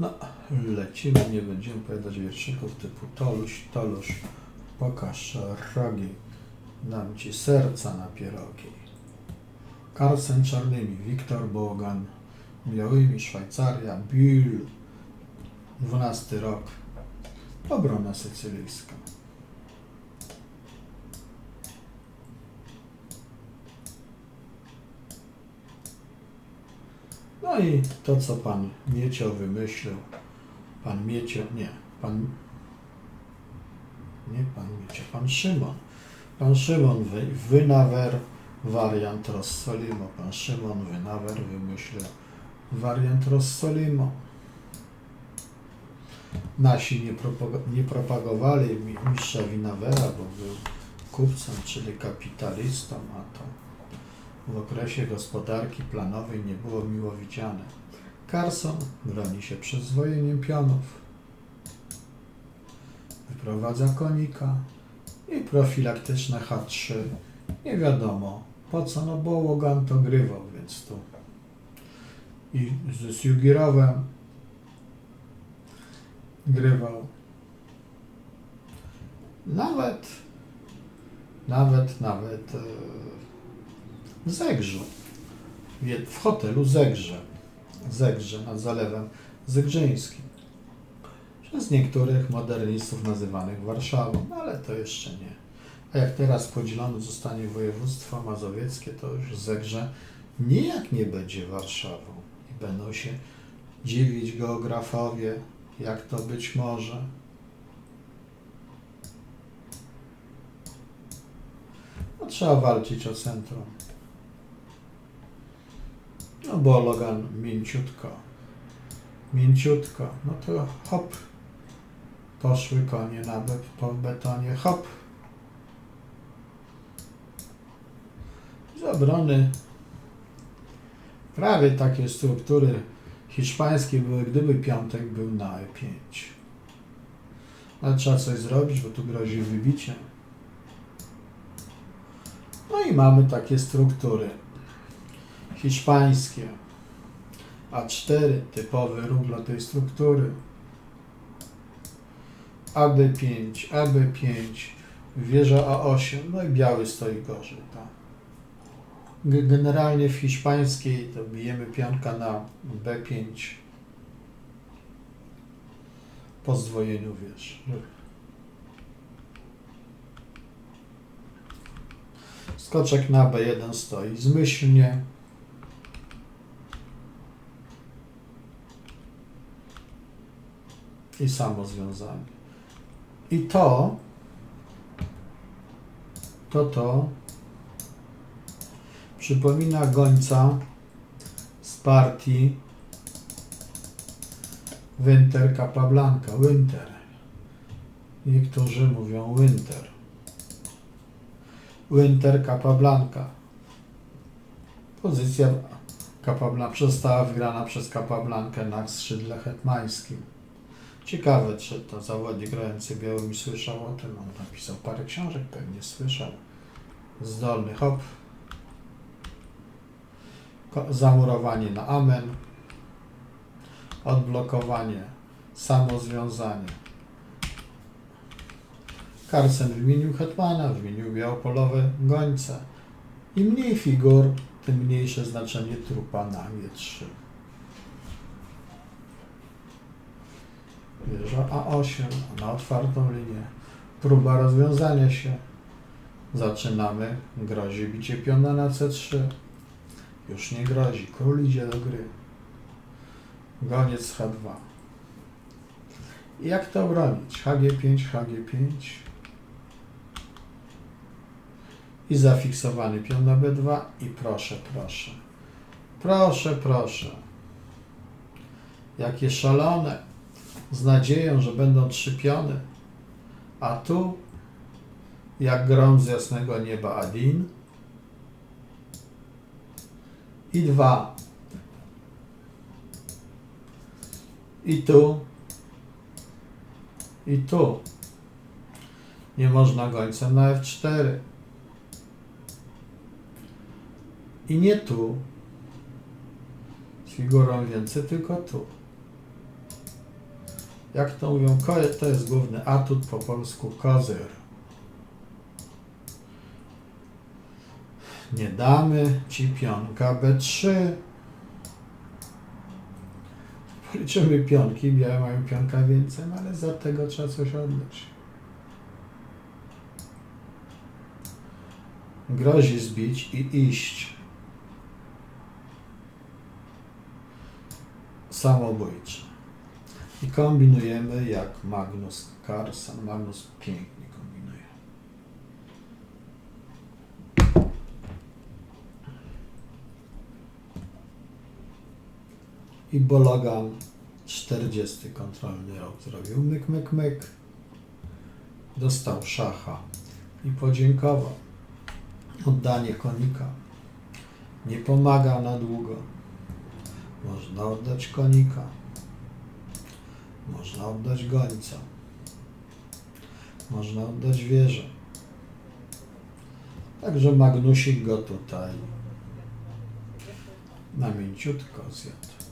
No, lecimy, nie będziemy powiadać wierszyków typu Toluś, Toluś, pokaż rogi, dam ci serca na pierogi. Carlsen czarnymi, Wiktor Bogan, białymi Szwajcaria, Bill, 12 rok, obrona sycylijska. No i to, co pan Miecio wymyślił, pan Miecio, nie, pan, nie pan Miecio, pan Szymon. Pan Szymon wy, Wynawer, wariant Rossolimo. Pan Szymon Wynawer wymyślił wariant Rossolimo. Nasi nie, propago- nie propagowali mi- mistrza Winawera, bo był kupcem, czyli kapitalistą, a to w okresie gospodarki planowej nie było miło widziane. Carson broni się przyzwojeniem pionów, wyprowadza konika i profilaktyczne H3. Nie wiadomo po co, no bo Logan to grywał, więc tu i ze Siugirowem grywał. Nawet, nawet, nawet e, w Zegrzu. W- hotelu Zegrze. Zegrze nad Zalewem Zegrzyńskim. Przez niektórych modernistów nazywanych Warszawą, ale to jeszcze nie. A jak teraz podzielone zostanie województwo mazowieckie, to już Zegrze nijak nie będzie Warszawą. I będą się dziwić geografowie, jak to być może. No, trzeba walczyć o centrum. No bo Logan mięciutko. Mięciutko. No to hop. Poszły konie na be- po betonie. Hop. Z obrony prawie takie struktury hiszpańskie były, gdyby piątek był na E5. Ale trzeba coś zrobić, bo tu grozi wybicie. No i mamy takie struktury hiszpańskie. A4, typowy ruch dla tej struktury. AB5, AB5, wieża A8, no i biały stoi gorzej. Tak. Generalnie w hiszpańskiej to bijemy pionka na B5 po zdwojeniu wież. Skoczek na B1 stoi zmyślnie. I samo związanie. I to, to to przypomina gońca z partii Winter Capablanca. Winter. Niektórzy mówią Winter. Winter Capablanca. Pozycja Capablanca została wygrana przez Capablankę na skrzydle hetmańskim. Ciekawe, czy to zawodnik grający białymi słyszał o tym. On napisał parę książek, pewnie słyszał. Zdolny hop. Zamurowanie na amen. Odblokowanie. Samozwiązanie. Carlsen wymienił hetmana, wymienił białopolowe gońce. Im mniej figur, tym mniejsze znaczenie trupa na G3. Wieża A8 na otwartą linię. Próba rozwiązania się. Zaczynamy. Grozi bicie piona na C3. Już nie grozi. Król idzie do gry. Goniec H2. I jak to bronić? HG5, HG5. I zafiksowany pion na B2. I proszę, proszę. Proszę, proszę. Jakie szalone. Z nadzieją, że będą trzy piony. A tu, jak grom z jasnego nieba Adin. I dwa. I tu. I tu. Nie można gońcem na F4. I nie tu. Z figurą więcej, tylko tu. Jak to mówią, to jest główny atut, po polsku kozyr. Nie damy ci pionka B3. Policzymy pionki, białe mają pionka więcej, ale za tego trzeba coś oddać. Grozi zbić i iść. Samobójczy. I kombinujemy jak Magnus Carlsen. Magnus pięknie kombinuje. I Bologan 40 kontrolny rok zrobił myk, myk, myk. Dostał szacha i podziękował. Oddanie konika nie pomaga na długo. Można oddać konika. Można oddać gońca. Można oddać wieżę. Także Magnusik go tutaj na mięciutko zjadł.